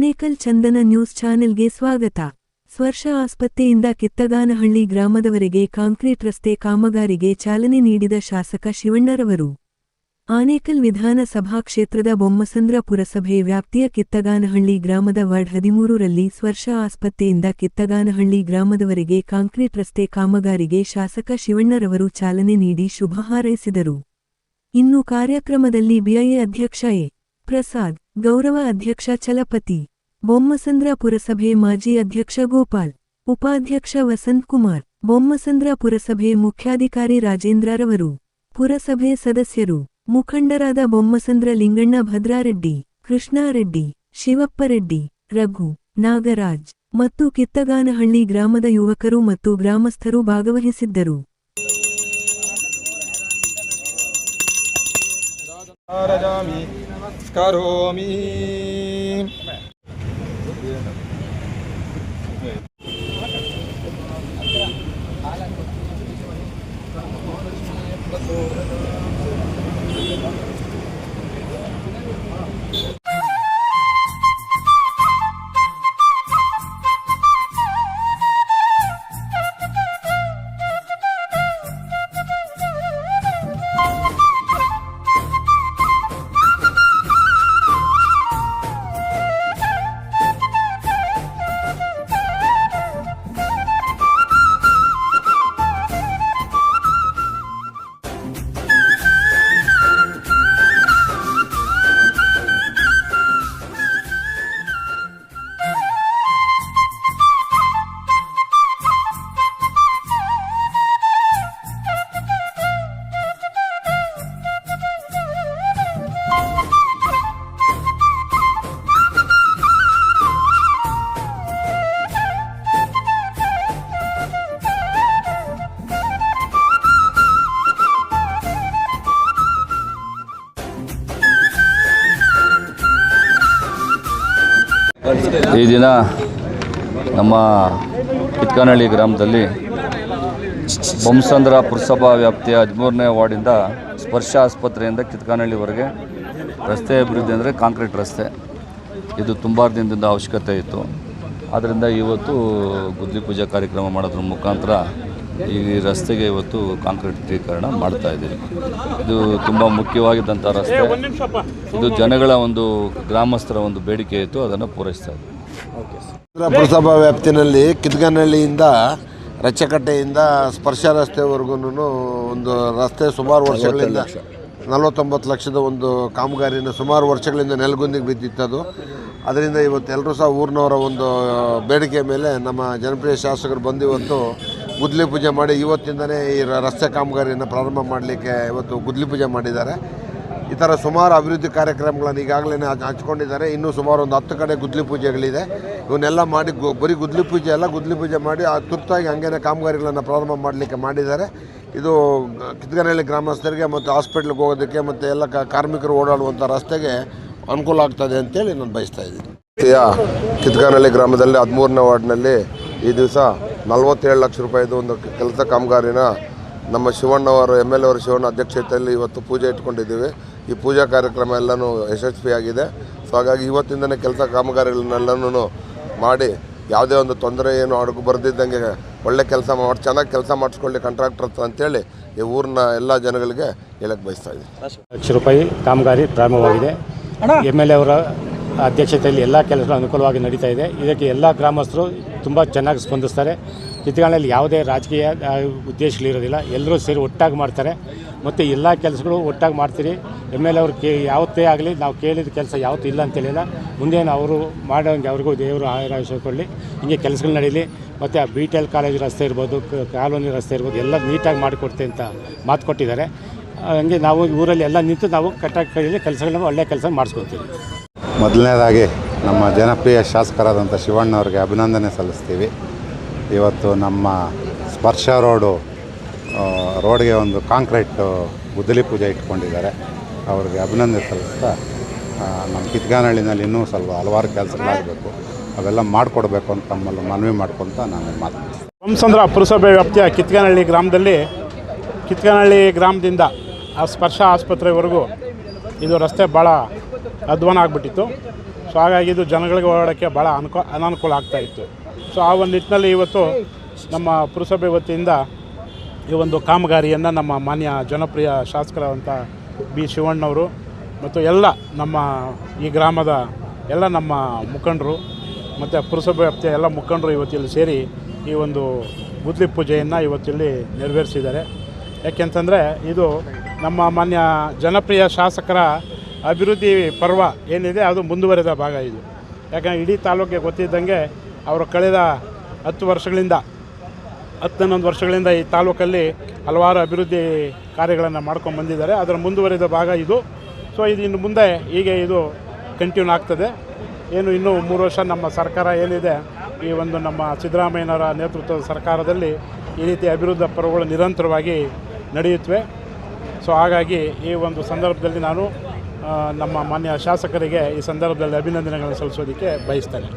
ಆನೇಕಲ್ ಚಂದನ news ಚಾನೆಲ್ಗೆ ಸ್ವಾಗತ. ಸ್ವರ್ಷ ಆಸ್ಪತ್ರೆಯಿಂದ ಕಿತ್ತಗಾನಹಳ್ಳಿ ಗ್ರಾಮದವರೆಗೆ ಕಾಂಕ್ರೀಟ್ ರಸ್ತೆ ಕಾಮಗಾರಿಗೆ ಚಾಲನೆ ನೀಡಿದ ಶಾಸಕ ಶಿವಣ್ಣರವರು. ಆನೇಕಲ್ ವಿಧಾನಸಭಾ ಕ್ಷೇತ್ರದ ಬೊಮ್ಮಸಂದ್ರ ಪುರಸಭೆ ವ್ಯಾಪ್ತಿಯ ಕಿತ್ತಗಾನಹಳ್ಳಿ ಗ್ರಾಮದ ವಾರ್ಡ್ ಹದಿಮೂರರಲ್ಲಿ ಸ್ವರ್ಷ ಆಸ್ಪತ್ರೆಯಿಂದ ಕಿತ್ತಗಾನಹಳ್ಳಿ ಗ್ರಾಮದವರೆಗೆ ಕಾಂಕ್ರೀಟ್ ರಸ್ತೆ ಕಾಮಗಾರಿಗೆ ಶಾಸಕ ಶಿವಣ್ಣರವರು ಚಾಲನೆ ನೀಡಿ ಶುಭ ಹಾರೈಸಿದರು. ಇನ್ನು ಕಾರ್ಯಕ್ರಮದಲ್ಲಿ ಬಿಐಎ ಅಧ್ಯಕ್ಷ ಎ. ಪ್ರಸಾದ್, ಗೌರವ ಅಧ್ಯಕ್ಷ ಚಲಪತಿ ಬೊಮ್ಮಸಂದ್ರ ಪುರಸಭೆ ಮಾಜಿ ಅಧ್ಯಕ್ಷ ಗೋಪಾಲ್, ಉಪಾಧ್ಯಕ್ಷ ವಸಂತ್ ಕುಮಾರ್ ಬೊಮ್ಮಸಂದ್ರ ಪುರಸಭೆ ಮುಖ್ಯಾಧಿಕಾರಿ ರಾಜೇಂದ್ರರವರು, ಪುರಸಭೆ ಸದಸ್ಯರು, ಮುಖಂಡರಾದ ಬೊಮ್ಮಸಂದ್ರ ಲಿಂಗಣ್ಣ ಭದ್ರಾರೆಡ್ಡಿ, ಕೃಷ್ಣಾರೆಡ್ಡಿ, ಶಿವಪ್ಪರೆಡ್ಡಿ, ರಘು, ನಾಗರಾಜ್ ಮತ್ತು ಕಿತ್ತಗಾನಹಳ್ಳಿ ಗ್ರಾಮದ ಯುವಕರು ಮತ್ತು ಗ್ರಾಮಸ್ಥರು ಭಾಗವಹಿಸಿದ್ದರು. रजामि करोमि ಈ ದಿನ ನಮ್ಮ ಕಿತ್ಕನಹಳ್ಳಿ ಗ್ರಾಮದಲ್ಲಿ ಬೊಮ್ಮಸಂದ್ರ ಪುರಸಭಾ ವ್ಯಾಪ್ತಿಯ ಹದಿಮೂರನೇ ವಾರ್ಡಿಂದ ಸ್ಪರ್ಶ ಆಸ್ಪತ್ರೆಯಿಂದ ಕಿತ್ಕನಹಳ್ಳಿವರೆಗೆ ರಸ್ತೆ ಅಭಿವೃದ್ಧಿ ಅಂದರೆ ಕಾಂಕ್ರೀಟ್ ರಸ್ತೆ. ಇದು ತುಂಬ ದಿನದಿಂದ ಅವಶ್ಯಕತೆ ಇತ್ತು. ಆದ್ದರಿಂದ ಇವತ್ತು ಗುದ್ಲಿ ಪೂಜಾ ಕಾರ್ಯಕ್ರಮ ಮಾಡೋದ್ರ ಮುಖಾಂತರ ಈ ರಸ್ತೆಗೆ ಇವತ್ತು ಕಾಂಕ್ರೀಟೀಕರಣ ಮಾಡ್ತಾ ಇದ್ದೀವಿ. ಇದು ತುಂಬ ಮುಖ್ಯವಾಗಿದ್ದಂಥ ರಸ್ತೆ. ಇದು ಜನಗಳ ಒಂದು ಗ್ರಾಮಸ್ಥರ ಒಂದು ಬೇಡಿಕೆ ಇತ್ತು ಅದನ್ನು ಪೂರೈಸ್ತಾ ಇದ್ದೀವಿ. ಪುರಸಭಾ ವ್ಯಾಪ್ತಿನಲ್ಲಿ ಕಿದ್ಗನಹಳ್ಳಿಯಿಂದ ರಚ್ಚಕಟ್ಟೆಯಿಂದ ಸ್ಪರ್ಶ ರಸ್ತೆವರೆಗೂ ಒಂದು ರಸ್ತೆ ಸುಮಾರು ವರ್ಷಗಳಿಂದ ನಲವತ್ತೊಂಬತ್ತು ಲಕ್ಷದ ಒಂದು ಕಾಮಗಾರಿನ ಸುಮಾರು ವರ್ಷಗಳಿಂದ ನೆಲಗುಂದಿಗೆ ಅದು ಅದರಿಂದ ಇವತ್ತು ಎಲ್ಲರೂ ಸಹ ಊರಿನವರ ಒಂದು ಬೇಡಿಕೆ ಮೇಲೆ ನಮ್ಮ ಜನಪ್ರಿಯ ಶಾಸಕರು ಬಂದು ಇವತ್ತು ಗುದ್ಲಿ ಪೂಜೆ ಮಾಡಿ ಇವತ್ತಿಂದನೇ ಈ ರಸ್ತೆ ಕಾಮಗಾರಿಯನ್ನು ಪ್ರಾರಂಭ ಮಾಡಲಿಕ್ಕೆ ಇವತ್ತು ಗುದ್ಲಿ ಪೂಜೆ ಮಾಡಿದ್ದಾರೆ. ಈ ಥರ ಸುಮಾರು ಅಭಿವೃದ್ಧಿ ಕಾರ್ಯಕ್ರಮಗಳನ್ನು ಈಗಾಗಲೇ ಹಂಚ್ಕೊಂಡಿದ್ದಾರೆ. ಇನ್ನೂ ಸುಮಾರು ಒಂದು ಹತ್ತು ಕಡೆ ಗುದ್ಲಿ ಪೂಜೆಗಳಿದೆ. ಇವನ್ನೆಲ್ಲ ಮಾಡಿ ಗು- ಬರೀ ಗುದ್ಲಿ ಪೂಜೆ ಅಲ್ಲ, ಗುದ್ಲಿ ಪೂಜೆ ಮಾಡಿ ಆ ತುರ್ತಾಗಿ ಹಂಗೇನೆ ಕಾಮಗಾರಿಗಳನ್ನು ಪ್ರಾರಂಭ ಮಾಡಲಿಕ್ಕೆ ಮಾಡಿದ್ದಾರೆ. ಇದು ಕಿತ್ಗನಹಳ್ಳಿ ಗ್ರಾಮಸ್ಥರಿಗೆ ಮತ್ತು ಹಾಸ್ಪಿಟ್ಲಿಗೆ ಹೋಗೋದಕ್ಕೆ ಮತ್ತು ಎಲ್ಲ ಕಾರ್ಮಿಕರು ಓಡಾಡುವಂಥ ರಸ್ತೆಗೆ ಅನುಕೂಲ ಆಗ್ತದೆ ಅಂತೇಳಿ ನಾನು ಬಯಸ್ತಾ ಇದ್ದೀನಿ. ಕಿತ್ಗನಹಳ್ಳಿ ಗ್ರಾಮದಲ್ಲಿ ಹದಿಮೂರನೇ ವಾರ್ಡ್ನಲ್ಲಿ ಈ ದಿವಸ ನಲವತ್ತೇಳು ಲಕ್ಷ ರೂಪಾಯಿದು ಒಂದು ಕೆಲಸ ಕಾಮಗಾರಿನ ನಮ್ಮ ಶಿವಣ್ಣವರು ಎಂ ಎಲ್ ಅವರು ಶಿವಣ್ಣ ಅಧ್ಯಕ್ಷತೆಯಲ್ಲಿ ಇವತ್ತು ಪೂಜೆ ಇಟ್ಕೊಂಡಿದ್ದೀವಿ. ಈ ಪೂಜಾ ಕಾರ್ಯಕ್ರಮ ಎಲ್ಲನೂ ಯಶಸ್ವಿಯಾಗಿದೆ. ಸೊ ಹಾಗಾಗಿ ಇವತ್ತಿಂದನೇ ಕೆಲಸ ಕಾಮಗಾರಿಗಳನ್ನೆಲ್ಲನೂ ಮಾಡಿ ಯಾವುದೇ ಒಂದು ತೊಂದರೆ ಏನು ಅಡುಗೆ ಬರೆದಿದ್ದಂಗೆ ಒಳ್ಳೆ ಕೆಲಸ ಮಾಡಿ ಚೆನ್ನಾಗಿ ಕೆಲಸ ಮಾಡಿಸ್ಕೊಳ್ಳಿ ಕಾಂಟ್ರಾಕ್ಟರ್ ಹತ್ರ ಅಂತೇಳಿ ಈ ಊರಿನ ಎಲ್ಲ ಜನಗಳಿಗೆ ಹೇಳಕ್ಕೆ ಬಯಸ್ತಾ ಇದ್ದೀನಿ. ಲಕ್ಷ ರೂಪಾಯಿ ಕಾಮಗಾರಿ ಪ್ರಾರಂಭವಾಗಿದೆ. ಎಂ ಎಲ್ ಎ ಅವರ ಅಧ್ಯಕ್ಷತೆಯಲ್ಲಿ ಎಲ್ಲ ಕೆಲಸಗಳು ಅನುಕೂಲವಾಗಿ ನಡೀತಾ ಇದೆ. ಇದಕ್ಕೆ ಎಲ್ಲ ಗ್ರಾಮಸ್ಥರು ತುಂಬ ಚೆನ್ನಾಗಿ ಸ್ಪಂದಿಸ್ತಾರೆ. ಚಿತ್ರಗಳಲ್ಲಿ ಯಾವುದೇ ರಾಜಕೀಯ ಉದ್ದೇಶಗಳಿರೋದಿಲ್ಲ ಎಲ್ಲರೂ ಸೇರಿ ಒಟ್ಟಾಗಿ ಮಾಡ್ತಾರೆ. ಮತ್ತು ಎಲ್ಲ ಕೆಲಸಗಳು ಒಟ್ಟಾಗಿ ಮಾಡ್ತೀರಿ. ಎಂ ಎಲ್ ಎ ಅವ್ರು ಕೇ, ಯಾವತ್ತೇ ಆಗಲಿ ನಾವು ಕೇಳಿದ ಕೆಲಸ ಯಾವತ್ತೂ ಇಲ್ಲ ಅಂತೇಳಿಲ್ಲ ಮುಂದೇನು ಅವರು ಮಾಡೋಂಗೆ ಅವ್ರಿಗೂ ದೇವರು ಆಯುಷ್ಯಕೊಳ್ಳಿ ಹಿಂಗೆ ಕೆಲಸಗಳು ನಡೀಲಿ. ಮತ್ತು ಆ ಬಿ ಟಿ ಎಲ್ ಕಾಲೇಜ್ ರಸ್ತೆ ಇರ್ಬೋದು ಕಾಲೋನಿ ರಸ್ತೆ ಇರ್ಬೋದು, ಎಲ್ಲ ನೀಟಾಗಿ ಮಾಡಿಕೊಡ್ತೆ ಅಂತ ಮಾತು ಕೊಟ್ಟಿದ್ದಾರೆ. ಹಂಗೆ ನಾವು ಊರಲ್ಲಿ ಎಲ್ಲ ನಿಂತು ನಾವು ಕಟ್ಟಾಗಿ ಕೈಯಲ್ಲಿ ಕೆಲಸಗಳನ್ನ ಒಳ್ಳೆಯ ಕೆಲಸ ಮಾಡಿಸ್ಕೊತೀವಿ. ಮೊದಲನೇದಾಗಿ ನಮ್ಮ ಜನಪ್ರಿಯ ಶಾಸಕರಾದಂಥ ಶಿವಣ್ಣವ್ರಿಗೆ ಅಭಿನಂದನೆ ಸಲ್ಲಿಸ್ತೀವಿ. ಇವತ್ತು ನಮ್ಮ ಸ್ಪರ್ಶ ರೋಡು ರೋಡ್ಗೆ ಒಂದು ಕಾಂಕ್ರೀಟ್, ಗುದ್ದಲಿ ಪೂಜೆ ಇಟ್ಕೊಂಡಿದ್ದಾರೆ. ಅವ್ರಿಗೆ ಅಭಿನಂದನೆ ಸಲ್ಲಿಸ್ತಾ ನಮ್ಮ ಕಿತ್ಗಾನಹಳ್ಳಿನಲ್ಲಿ ಇನ್ನೂ ಸ್ವಲ್ಪ ಹಲವಾರು ಕೆಲಸಗಳಾಗಬೇಕು. ಅವೆಲ್ಲ ಮಾಡಿಕೊಡ್ಬೇಕು ಅಂತ ತಮ್ಮಲ್ಲಿ ಮನವಿ ಮಾಡ್ಕೊತ ನಾನು ಮಾತು ಸಂಸಂದ್ರ ಪುರಸಭೆ ವ್ಯಾಪ್ತಿಯ ಕಿತ್ಗಾನಹಳ್ಳಿ ಗ್ರಾಮದಲ್ಲಿ, ಕಿತ್ಗಾನಹಳ್ಳಿ ಗ್ರಾಮದಿಂದ ಆ ಸ್ಪರ್ಶ ಆಸ್ಪತ್ರೆವರೆಗೂ ಇದು ರಸ್ತೆ ಭಾಳ ಅಧ್ವಾನ ಆಗಿಬಿಟ್ಟಿತ್ತು. ಸೊ ಹಾಗಾಗಿ ಇದು ಜನಗಳಿಗೆ ಓಡಾಡೋಕ್ಕೆ ಭಾಳ ಅನುಕೂ, ಅನಾನುಕೂಲ ಆಗ್ತಾ ಇತ್ತು. ಸೊ ಆ ಒಂದು ನಿಟ್ಟಿನಲ್ಲಿ ಇವತ್ತು ನಮ್ಮ ಪುರಸಭೆ ವತಿಯಿಂದ ಈ ಒಂದು ಕಾಮಗಾರಿಯನ್ನು ನಮ್ಮ ಮಾನ್ಯ ಜನಪ್ರಿಯ ಶಾಸಕರಾದಂಥ ಬಿ. ಶಿವಣ್ಣವರು ಮತ್ತು ಎಲ್ಲ ನಮ್ಮ ಈ ಗ್ರಾಮದ ಎಲ್ಲ ನಮ್ಮ ಮುಖಂಡರು ಮತ್ತು ಪುರಸಭೆ ವ್ಯಾಪ್ತಿಯ ಎಲ್ಲ ಮುಖಂಡರು ಇವತ್ತಿಲ್ಲಿ ಸೇರಿ ಈ ಒಂದು ಗುದ್ಲಿ ಪೂಜೆಯನ್ನು ಇವತ್ತಿಲ್ಲಿ ನೆರವೇರಿಸಿದ್ದಾರೆ. ಯಾಕೆಂತಂದರೆ ಇದು ನಮ್ಮ ಮಾನ್ಯ ಜನಪ್ರಿಯ ಶಾಸಕರ ಅಭಿವೃದ್ಧಿ ಪರ್ವ ಏನಿದೆ ಅದು ಮುಂದುವರೆದ ಭಾಗ ಇದು. ಯಾಕಂದರೆ ಇಡೀ ತಾಲೂಕಿಗೆ ಗೊತ್ತಿದ್ದಂಗೆ ಅವರು ಕಳೆದ ಹತ್ತು ವರ್ಷಗಳಿಂದ ಹತ್ತು ಹನ್ನೊಂದು ವರ್ಷಗಳಿಂದ ಈ ತಾಲೂಕಲ್ಲಿ ಹಲವಾರು ಅಭಿವೃದ್ಧಿ ಕಾರ್ಯಗಳನ್ನು ಮಾಡ್ಕೊಂಡು ಬಂದಿದ್ದಾರೆ. ಅದರ ಮುಂದುವರಿದ ಭಾಗ ಇದು. ಸೊ ಇದು ಇನ್ನು ಮುಂದೆ ಹೀಗೆ ಇದು ಕಂಟಿನ್ಯೂ ಆಗ್ತದೆ. ಏನು ಇನ್ನೂ ಮೂರು ವರ್ಷ ನಮ್ಮ ಸರ್ಕಾರ ಏನಿದೆ, ಈ ಒಂದು ನಮ್ಮ ಸಿದ್ದರಾಮಯ್ಯನವರ ನೇತೃತ್ವದ ಸರ್ಕಾರದಲ್ಲಿ ಈ ರೀತಿ ಅಭಿವೃದ್ಧಿ ಪರ್ವಗಳು ನಿರಂತರವಾಗಿ ನಡೆಯುತ್ತವೆ. ಸೊ ಹಾಗಾಗಿ ಈ ಒಂದು ಸಂದರ್ಭದಲ್ಲಿ ನಾನು ನಮ್ಮ ಮಾನ್ಯ ಶಾಸಕರಿಗೆ ಈ ಸಂದರ್ಭದಲ್ಲಿ ಅಭಿನಂದನೆಗಳನ್ನು ಸಲ್ಲಿಸೋದಕ್ಕೆ ಬಯಸ್ತೇನೆ.